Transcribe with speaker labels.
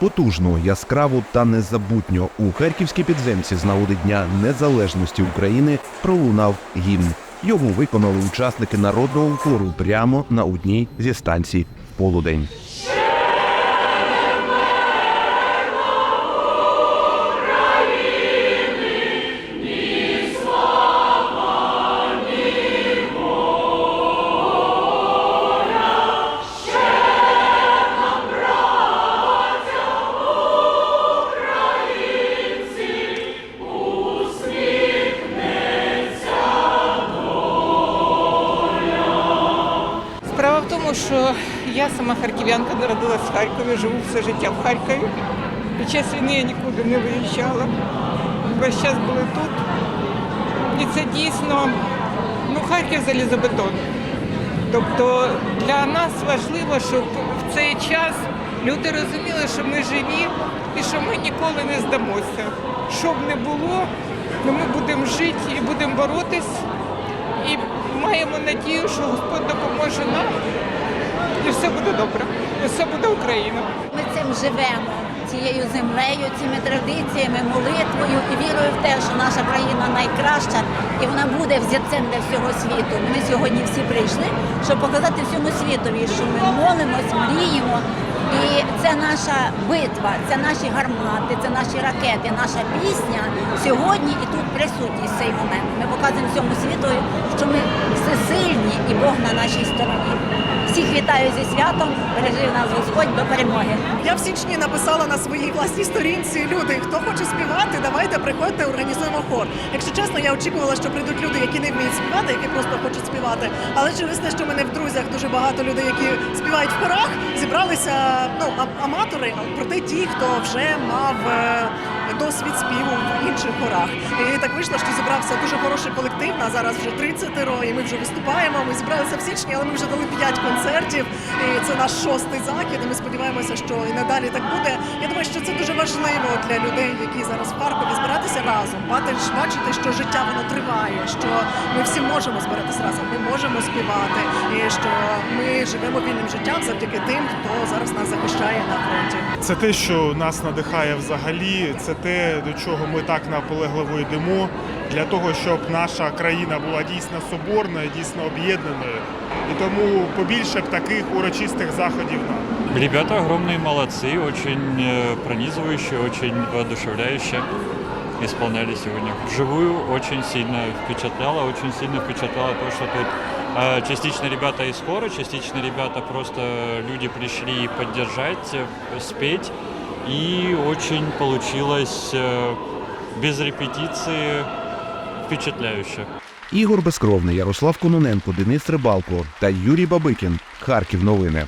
Speaker 1: Потужну, яскраву та незабутньо у харківській підземці з нагоди Дня Незалежності України пролунав гімн. Його виконали учасники народного хору прямо на одній зі станцій полудень.
Speaker 2: Що я сама харків'янка народилась в Харкові, живу все життя в Харкові. Під час війни я нікуди не виїжджала. Весь час були тут. І це дійсно ну, Харків залізобетон. Тобто для нас важливо, щоб в цей час люди розуміли, що ми живі і що ми ніколи не здамося. Що б не було, ну, ми будемо жити і будемо боротись. І маємо надію, що Господь допоможе нам, і все буде добре, і все буде Україна.
Speaker 3: Ми цим живемо, цією землею, цими традиціями, молитвою і вірою в те, що наша країна найкраща і вона буде взірцем для всього світу. Ми сьогодні всі прийшли, щоб показати всьому світові, що ми молимось, мріємо. І це наша битва, це наші гармати, це наші ракети, наша пісня сьогодні і тут присутні в цей момент. Ми показуємо всьому світу, що ми всесильні і Бог на нашій стороні. Всіх вітаю зі святом, бережи нас Господь до перемоги.
Speaker 4: Я в січні написала на своїй власній сторінці люди, хто хоче співати, давайте приходьте, організуємо хор. Якщо чесно, я очікувала, що прийдуть люди, які не вміють співати, які просто хочуть співати. Але через те, що мене в друзях дуже багато людей, які співають в хорах, зібралися ну аматори, проте ті, хто вже мав. Досвід співу в інших хорах. І так вийшло, що зібрався дуже хороший колектив. На зараз вже 30 і ми вже виступаємо. Ми зібралися в січні, але ми вже дали 5 концертів. І це наш шостий захід. І ми сподіваємося, що і надалі так буде. Я думаю, що це дуже важливо для людей, які зараз в Харкові збиратися разом, бачити, що життя воно триває, що ми всі можемо збиратися разом, ми можемо співати, і що ми живемо вільним життям завдяки тим, хто зараз нас захищає на фронті.
Speaker 5: Це те, що нас надихає взагалі. Це те, до чого ми так наполегливо йдемо, для того, щоб наша країна була дійсно соборною, дійсно об'єднаною. І тому побільше б таких урочистих заходів нам.
Speaker 6: Ребята огромные молодцы, очень э, пронизывающие, очень воодушевляюще исполняли сегодня. Вживую очень сильно впечатляло, очень сильно впечатляло то, что тут э, частично ребята из хора, частично ребята просто люди пришли поддержать, э, спеть. И очень получилось э, без репетиции впечатляюще.
Speaker 1: Ігор Безкровний, Ярослав Кононенко, Денис Рибалко та Юрій Бабикін. Харків новини.